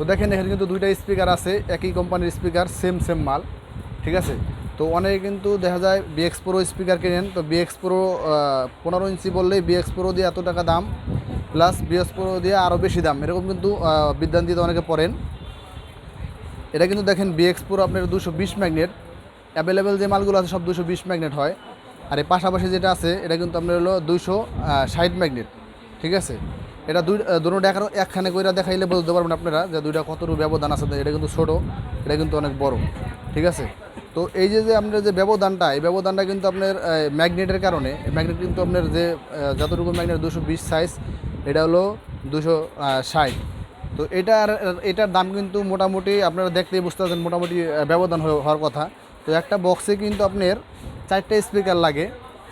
তো দেখেন, এখানে কিন্তু দুইটা স্পিকার আছে, একই কোম্পানির স্পিকার সেম সেম মাল, ঠিক আছে? তো অনেকে কিন্তু দেখা যায় বিএক্স প্রো স্পিকার কেনেন, তো বিএক্স প্রো পনেরো ইঞ্চি বললেই বিএক্স প্রো দিয়ে এত টাকা দাম প্লাস বিএক্স প্রো দিয়ে আরও বেশি দাম, এরকম কিন্তু বিদ্যান্তিতে অনেকে পড়েন। এটা কিন্তু দেখেন বিএক্স প্রো আপনার দুশো বিশ ম্যাগনেট অ্যাভেলেবেল যে মালগুলো আছে সব দুশো বিশ ম্যাগনেট হয়। আর এই পাশাপাশি যেটা আছে, এটা কিন্তু আপনার হলো দুশো ষাট ম্যাগনেট ঠিক আছে? এটা দুই দুটো এক একখানে কইরা দেখাইলে বুঝতে পারবেন আপনারা যে দুইটা কতটুকু ব্যবধান আছে। এটা কিন্তু ছোটো, এটা কিন্তু অনেক বড়, ঠিক আছে? তো এই যে যে আপনার যে ব্যবধানটা, এই ব্যবধানটা কিন্তু আপনার ম্যাগনেটের কারণে ম্যাগনেট কিন্তু আপনার যে যতটুকু ম্যাগনেট, দুশো বিশ সাইজ এটা হলো দুশো ষাট। তো এটার এটার দাম কিন্তু মোটামুটি আপনারা দেখতেই বুঝতে পারছেন মোটামুটি ব্যবধান হওয়ার কথা। তো একটা বক্সে কিন্তু আপনার চারটে স্পিকার লাগে।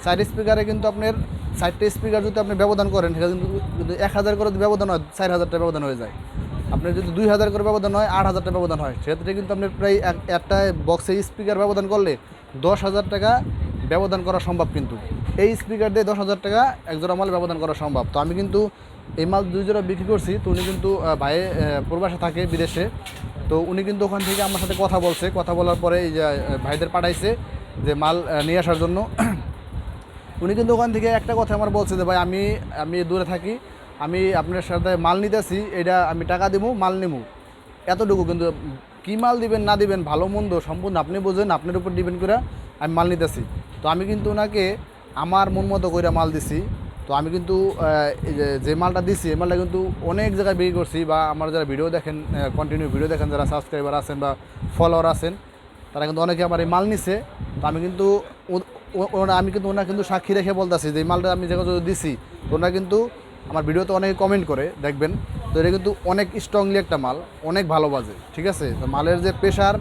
চার স্পিকারে কিন্তু আপনার চারটে স্পিকার যদি আপনি ব্যবধান করেন, সেটা কিন্তু যদি এক হাজার করে ব্যবধান হয়, চার হাজারটা ব্যবধান হয়ে যায়। আপনার যদি দুই হাজার করে ব্যবধান হয়, আট হাজারটা ব্যবধান হয়। সেক্ষেত্রে কিন্তু আপনি প্রায় এক- একটা বক্সে স্পিকার ব্যবধান করলে দশ হাজার টাকা ব্যবধান করা সম্ভব কিন্তু। এই স্পিকার দিয়ে দশ হাজার টাকা একজোড়া মাল ব্যবধান করা সম্ভব। তো আমি কিন্তু এই মাল দুই জোড়া বিক্রি করছি, তো উনি কিন্তু ভাইয়ে প্রবাসে থাকে বিদেশে। তো উনি কিন্তু ওখান থেকে আমার সাথে কথা বলছে। কথা বলার পরে এই যে ভাইদের পাঠাইছে যে মাল নিয়ে আসার জন্য। উনি কিন্তু ওখান থেকে একটা কথা আমার বলছে যে, ভাই, আমি আমি দূরে থাকি, আমি আপনার সাথে মাল নিতেছি, এটা আমি টাকা দেবো মাল নেব এতটুকু কিন্তু কী মাল দিবেন, না দিবেন, ভালো, মন্দ সম্পূর্ণ আপনি বোঝেন, আপনার উপর ডিপেন্ড করে আমি মাল নিতেছি। তো আমি কিন্তু ওনাকে আমার মন মতো করে মাল দিছি। তো আমি কিন্তু যে মালটা দিছি, এই মালটা কিন্তু অনেক জায়গায় বিক্রি করছি বা আমার যারা ভিডিও দেখেন কন্টিনিউ ভিডিও দেখেন, যারা সাবস্ক্রাইবার আছেন বা ফলোয়ার আছেন, তারা কিন্তু অনেকে আমার এই মাল নিছে। তো আমি কিন্তু আমি কিন্তু ওনার কিন্তু সাক্ষী রেখে বলতেছি যে মালটা আমি যেগুলো দিছি। ওনারা কিন্তু আমার ভিডিওতে অনেকে কমেন্ট করে, দেখবেন। তো এটা কিন্তু অনেক স্ট্রংলি একটা মাল, অনেক ভালো বাজে, ঠিক আছে? তো মালের যে প্রেশার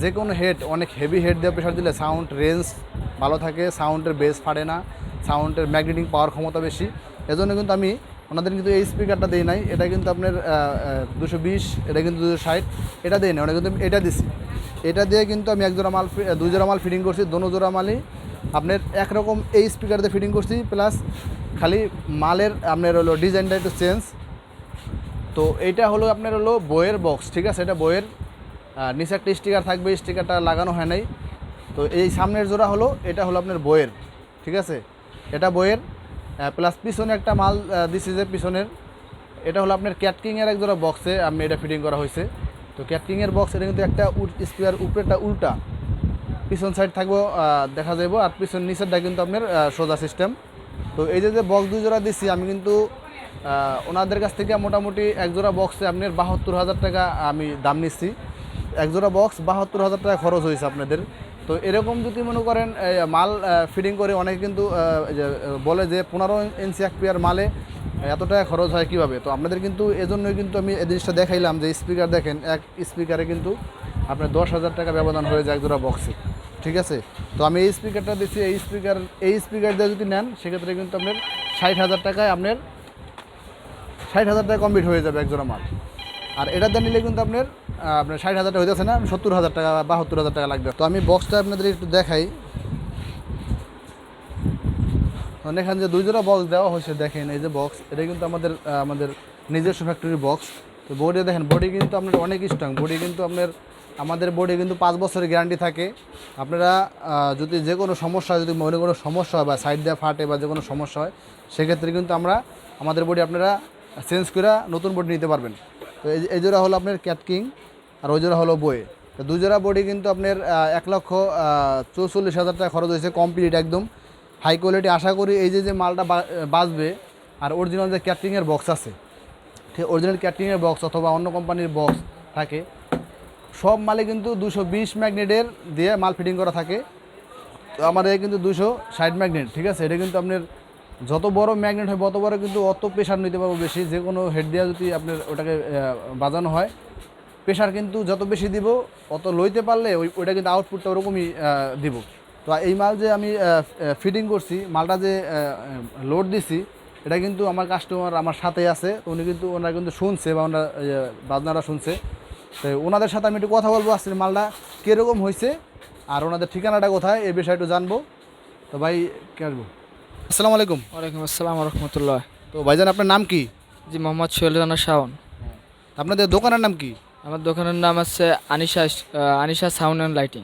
যে কোনো হেড অনেক হেভি হেড দিয়ে প্রেশার দিলে সাউন্ড রেঞ্জ ভালো থাকে সাউন্ডের বেস ফাটে না সাউন্ডের ম্যাগনেটিং পাওয়ার ক্ষমতা বেশি। এজন্য কিন্তু আমি ওনাদের কিন্তু এই স্পিকারটা দিই নাই। এটা কিন্তু আপনার দুশো বিশ, এটা কিন্তু দুশো ষাট, এটা দিই না ওটা কিন্তু এটা দিছি। এটা দিয়ে কিন্তু আমি এক জোড়া মাল ফি- দুই জোড়া মাল ফিটিং করছি, দোনো জোড়া মালই। আপনার একরকম এই স্পিকার দিয়ে ফিটিং করছি প্লাস খালি মালের আপনার হলো ডিজাইনটা একটু চেঞ্জ তো এইটা হলো আপনার হলো বইয়ের বক্স ঠিক আছে? এটা বইয়ের নিচে একটা স্টিকার থাকবে স্টিকারটা লাগানো হয় নাই। তো এই সামনের জোড়া হলো, এটা হলো আপনার বইয়ের, ঠিক আছে? এটা বইয়ের প্লাস পিছনে একটা মাল দিছি যে পিছনের। এটা হলো আপনার ক্যাটকিংয়ের এক জোড়া বক্সে আমি এটা ফিটিং করা হয়েছে। তো ক্যাটকিংয়ের বক্স এটা কিন্তু একটা স্পিয়ার উপরেটা উল্টা। পিছন সাইড থাকব দেখা যাব আর পিছন নিচেরটা কিন্তু আপনার সোজা সিস্টেম তো এই যে যে বক্স দুই জোড়া দিচ্ছি আমি কিন্তু ওনাদের কাছ থেকে মোটামুটি এক জোড়া বক্সে আপনার বাহাত্তর হাজার টাকা আমি দাম নিচ্ছি এক জোড়া বক্স বাহাত্তর হাজার টাকা খরচ হয়েছে আপনাদের। তো এরকম যদি মনে করেন মাল ফিটিং করে অনেকে কিন্তু বলে যে পনেরো ইঞ্চি এক পেয়ার মালে এত টাকা খরচ হয় কীভাবে? তো আপনাদের কিন্তু এজন্যই কিন্তু আমি এই জিনিসটা দেখাইলাম যে স্পিকার দেখেন, এক স্পিকারে কিন্তু আপনার দশ হাজার টাকা ব্যবধান হয়ে যায় এক জোড়া বক্সে ঠিক আছে? তো আমি এই স্পিকারটা দিচ্ছি এই স্পিকার এই স্পিকার দিয়ে যদি নেন, সেক্ষেত্রে কিন্তু আপনার ষাট হাজার টাকায় আপনার ষাট হাজার টাকা কমপ্লিট হয়ে যাবে একজোড়া মাল আর এটা দিয়ে নিলে কিন্তু আপনার আপনার ষাট হাজার টাকা হইতেছে না, সত্তর হাজার টাকা বাহাত্তর হাজার টাকা লাগবে। তো আমি বক্সটা আপনাদের একটু দেখাই। এখানে যে দুই জোড়া বক্স দেওয়া হয়েছে, দেখেন এই যে বক্স এটা কিন্তু আমাদের আমাদের নিজস্ব ফ্যাক্টরির বক্স তো বডি দেখেন বডি কিন্তু আপনার অনেক স্ট্রং বডি কিন্তু আপনার আমাদের বডি কিন্তু পাঁচ বছরের গ্যারান্টি থাকে। আপনারা যদি যে কোনো সমস্যা, যদি মনে কোনো সমস্যা হয় বা সাইড দেওয়া ফাটে বা যে কোনো সমস্যা হয়, সেক্ষেত্রে কিন্তু আমরা আমাদের বডি আপনারা চেঞ্জ করে নতুন বডি নিতে পারবেন। তো এই জোড়া হলো আপনার ক্যাটকিং আর ওই জোড়া হলো বয়ে তো দুই জোড়া বডি কিন্তু আপনার এক লক্ষ চৌচল্লিশ হাজার টাকা খরচ হয়েছে কমপ্লিট একদম। হাই কোয়ালিটি আশা করি এই যে যে মালটা বাঁচবে, আর অরিজিনাল যে ক্যাটারিংয়ের বক্স আছে ঠিক অরিজিনাল ক্যাটারিংয়ের বক্স অথবা অন্য কোম্পানির বক্স থাকে সব মালে কিন্তু দুশো বিশ ম্যাগনেটের দিয়ে মাল ফিটিং করা থাকে। তো আমার এই কিন্তু দুশো ষাট ম্যাগনেট ঠিক আছে? এটা কিন্তু আপনার যত বড় ম্যাগনেট হয় তত বড় কিন্তু অত প্রেশার নিতে পারব বেশি। যে কোনো হেড দেওয়া যদি আপনার ওটাকে বাজানো হয় প্রেশার কিন্তু যত বেশি দিব অত লইতে পারলে ওই ওইটা কিন্তু আউটপুটটা ওরকমই দিব। তো এই মাল যে আমি ফিটিং করছি মালটা যে লোড দিছি এটা কিন্তু আমার কাস্টমার আমার সাথে আছে। উনি কিন্তু ওনারা কিন্তু শুনছে বা ওনারা ইয়ে, বাজনারা শুনছে। তো ওনাদের সাথে আমি একটু কথা বলব আসলে মালটা কীরকম হয়েছে আর ওনাদের ঠিকানাটা কোথায় এই বিষয়ে একটু জানব। তো ভাই কে আসব? আসসালামু আলাইকুম। ওয়ালাইকুম আসসালাম রহমতুল্লাহ। তো ভাইজান আপনার নাম কি? জি মোহাম্মদ সোহেল রানা শাওন। আপনাদের দোকানের নাম কি? আমার দোকানের নাম আছে Anisha Anisha sound and lighting.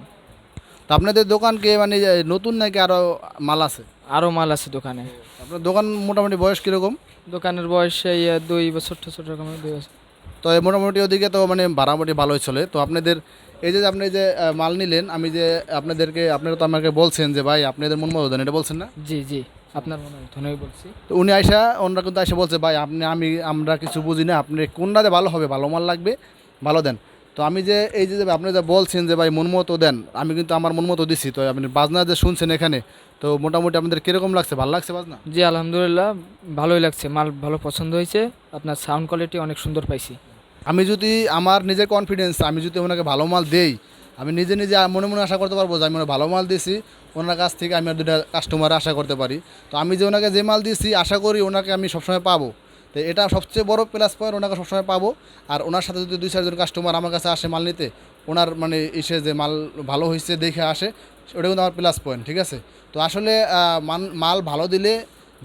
তো আপনাদের দোকান দোকানকে মানে নতুন নাকি আরও মাল আছে? আরও মাল আছে দোকানে। আপনার দোকান মোটামুটি বয়স কীরকম? দোকানের বয়স এই দুই বছর ছোট রকমের দুই বছর। তো এই মোটামুটি ওদিকে তো মানে ভাড়ামুটি ভালোই চলে। তো আপনাদের এই যে আপনি যে মাল নিলেন আমি যে আপনাদেরকে আপনারা তো আমাকে বলছেন যে ভাই আপনাদের মন মতো দেন এটা বলছেন না? জি জি আপনার মনে হয় বলছি। তো উনি আইসা ওনারা কিন্তু আইসা বলছে ভাই আপনি আমি আমরা কিছু বুঝি না আপনি কোনটাতে ভালো হবে? ভালো মাল লাগবে? ভালো দেন। তো আমি যে এই যে আপনি যে বলছেন যে ভাই মন মতো দেন আমি কিন্তু আমার মন মতো দিছি। তো আপনি বাজনা যে শুনছেন এখানে তো মোটামুটি আপনাদের কীরকম লাগছে? ভালো লাগছে বাজনা? জি আলহামদুলিল্লাহ ভালোই লাগছে। মাল ভালো পছন্দ হয়েছে আপনার সাউন্ড কোয়ালিটি অনেক সুন্দর পাইছি। আমি যদি আমার নিজের কনফিডেন্স আমি যদি ওনাকে ভালো মাল দেই আমি নিজে নিজে মনে মনে আশা করতে পারব যে আমি ভালো মাল দিয়েছি ওনার কাছ থেকে আমি আর দুটা কাস্টমার আশা করতে পারি। তো আমি যে ওনাকে যে মাল দিয়েছি আশা করি ওনাকে আমি সবসময় পাবো। তো এটা সবচেয়ে বড় প্লাস পয়েন্ট ওনাকে সবসময় পাবো। আর ওনার সাথে যদি দুই চারজন কাস্টমার আমার কাছে আসে মাল নিতে ওনার মানে এসে যে মাল ভালো হয়েছে দেখে আসে, ওটা কিন্তু আমার প্লাস পয়েন্ট ঠিক আছে? তো আসলে মাল ভালো দিলে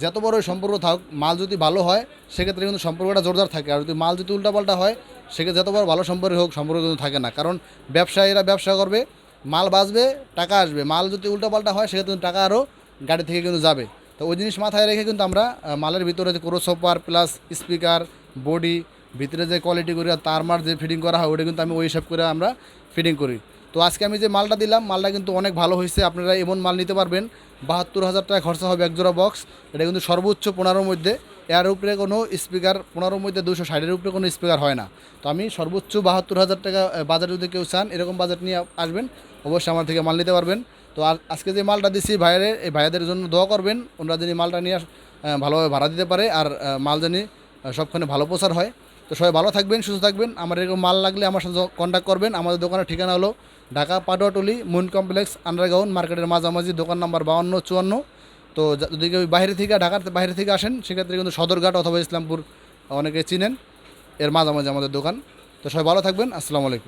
যত বড় সম্পর্ক থাকুক, মাল যদি ভালো হয়, সেক্ষেত্রে কিন্তু সম্পর্কটা জোরদার থাকে। আর যদি মাল যদি উল্টাপাল্টা হয়, সেক্ষেত্রে যত বড় ভালো সম্পর্ক হোক, সম্পর্ক কিন্তু থাকে না। কারণ ব্যবসায়ীরা ব্যবসা করবে, মাল বাঁচবে, টাকা আসবে। মাল যদি উল্টাপাল্টা হয়, সেক্ষেত্রে টাকা আরও গাড়ি থেকে কিন্তু যাবে। তো ওই জিনিস মাথায় রেখে কিন্তু আমরা মালের ভিতরে যে ক্রোসোপার প্লাস স্পিকার, বডি ভিতরে যে কোয়ালিটি করি আর তার মার যে ফিটিং করা হয়, ওটা কিন্তু আমি ওই হিসাব করে আমরা ফিটিং করি। তো আজকে আমি যে মালটা দিলাম, মালটা কিন্তু অনেক ভালো হয়েছে, আপনারা এমন মাল নিতে পারবেন। বাহাত্তর হাজার টাকা খরচা হবে এক জোড়া বক্স এটা কিন্তু সর্বোচ্চ পনেরোর মধ্যে। এর উপরে কোনো স্পিকার পনেরোর মধ্যে দুশো ষাটের উপরে কোনো স্পিকার হয় না। তো আমি সর্বোচ্চ বাহাত্তর হাজার টাকা বাজার যদি কেউ চান, এরকম বাজার নিয়ে আসবেন, অবশ্যই আমার থেকে মাল নিতে পারবেন। তো আজকে যে মালটা দিছি, ভাইয়ের, এই ভাইয়াদের জন্য দোয়া করবেন, ওনারা যিনি মালটা নিয়ে ভালোভাবে ভাড়া দিতে পারে, আর মাল জানি সবখানে ভালো প্রচার হয়। তো সবাই ভালো থাকবেন, সুস্থ থাকবেন। আমার এরকম মাল লাগলে আমার সাথে কন্ট্যাক্ট করবেন। আমাদের দোকানের ঠিকানা হলো Dhaka Patuatuli moon complex, underground মার্কেটের মাঝামাঝি, দোকান নাম্বার বাউন্ন, চুয়ান্ন। তো যদি কেউ বাইরে থেকে, ঢাকার বাইরে থেকে আসেন, সেক্ষেত্রে কিন্তু সদরঘাট অথবা ইসলামপুর অনেকে চিনেন। এর মাঝামাঝি আমাদের দোকান। তো সবাই ভালো থাকবেন। আসসালামু আলাইকুম।